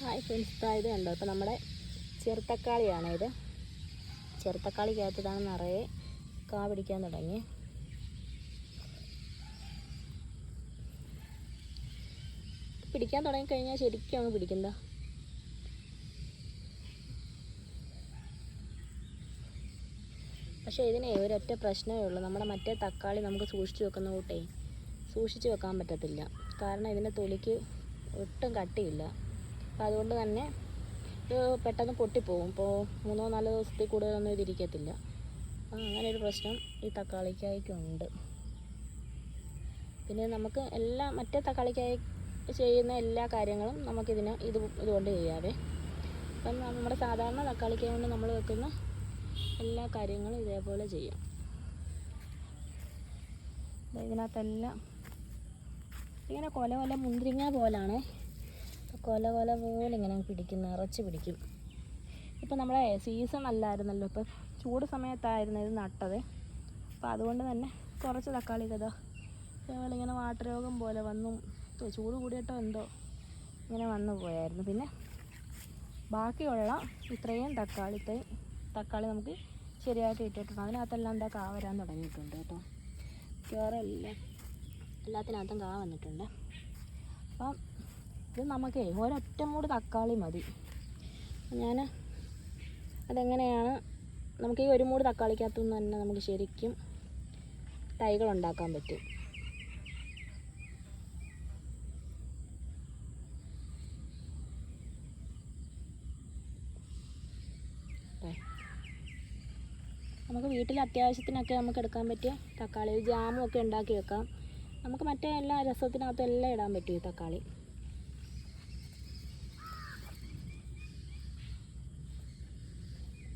Hi friends ഇതായത് കണ്ടോ? ഇപ്പോൾ നമ്മുടെ ചെറുത്തക്കാളിയാണ് ഇത്. കേട്ടതാണ് നിറയെ കാ പിടിക്കാൻ തുടങ്ങി. പിടിക്കാൻ തുടങ്ങിക്കഴിഞ്ഞാൽ ശരിക്കും അങ്ങ് പിടിക്കുന്നതാ പക്ഷേ ഇതിനെ ഒരൊറ്റ പ്രശ്നമേ ഉള്ളൂ. നമ്മുടെ മറ്റേ തക്കാളി നമുക്ക് സൂക്ഷിച്ചു വെക്കുന്ന കൂട്ടേ സൂക്ഷിച്ചു വെക്കാൻ പറ്റത്തില്ല. കാരണം ഇതിന്റെ തൊലിക്ക് ഒട്ടും കട്ടിയില്ല. അപ്പം അതുകൊണ്ട് തന്നെ ഇത് പെട്ടെന്ന് പൊട്ടിപ്പോവും. ഇപ്പോൾ മൂന്നോ നാലോ ദിവസത്തിൽ കൂടുതലൊന്നും ഇതിരിക്കത്തില്ല. അങ്ങനെ ഒരു പ്രശ്നം ഈ തക്കാളിക്കായ്ക്കുണ്ട്. പിന്നെ നമുക്ക് എല്ലാ മറ്റേ തക്കാളിക്കായി ചെയ്യുന്ന എല്ലാ കാര്യങ്ങളും നമുക്കിതിന് ഇത് ഇതുകൊണ്ട് ചെയ്യാവേ. അപ്പം നമ്മുടെ സാധാരണ തക്കാളിക്കായ കൊണ്ട് നമ്മൾ വെക്കുന്ന എല്ലാ കാര്യങ്ങളും ഇതേപോലെ ചെയ്യാം. ഇതിനകത്തെല്ലാം ഇങ്ങനെ കൊല കൊല മുന്തിരിങ്ങ പോലാണ്. കൊല കൊല പോലെ ഇങ്ങനെ പിടിക്കും നിറച്ച് പിടിക്കും. ഇപ്പം നമ്മളെ സീസൺ അല്ലായിരുന്നല്ലോ ഇപ്പം ചൂട് സമയത്തായിരുന്നു ഇത് നട്ടത്. അപ്പോൾ അതുകൊണ്ട് തന്നെ കുറച്ച് തക്കാളി കഥ ഇങ്ങനെ വാട്ടരോഗം പോലെ വന്നു. ചൂട് കൂടിയിട്ടോ എന്തോ. ഇങ്ങനെ വന്നു പോയായിരുന്നു. പിന്നെ ബാക്കിയുള്ള ഇത്രയും തക്കാളി ഇത്രയും തക്കാളി നമുക്ക് ശരിയായിട്ട് ഇട്ടിട്ടുണ്ട്. അതിനകത്തെല്ലാം എന്താ കാ വരാൻ തുടങ്ങിയിട്ടുണ്ട് കേട്ടോ. മിക്കവാറും എല്ലാം എല്ലാത്തിനകത്തും കാ വന്നിട്ടുണ്ട്. അപ്പം ഇത് നമുക്ക് ഒരൊറ്റ മൂട് തക്കാളി മതി. ഞാൻ അതെങ്ങനെയാണ്? നമുക്ക് ഈ ഒരു മൂട് തക്കാളിക്കകത്തു നിന്ന് തന്നെ നമുക്ക് ശരിക്കും തൈകൾ ഉണ്ടാക്കാൻ പറ്റും. നമുക്ക് വീട്ടിൽ അത്യാവശ്യത്തിനൊക്കെ നമുക്ക് എടുക്കാൻ പറ്റിയ തക്കാളി ജാമും ഒക്കെ ഉണ്ടാക്കി വെക്കാം. നമുക്ക് മറ്റേ എല്ലാ രസത്തിനകത്തും എല്ലാം ഇടാൻ പറ്റും ഈ തക്കാളി.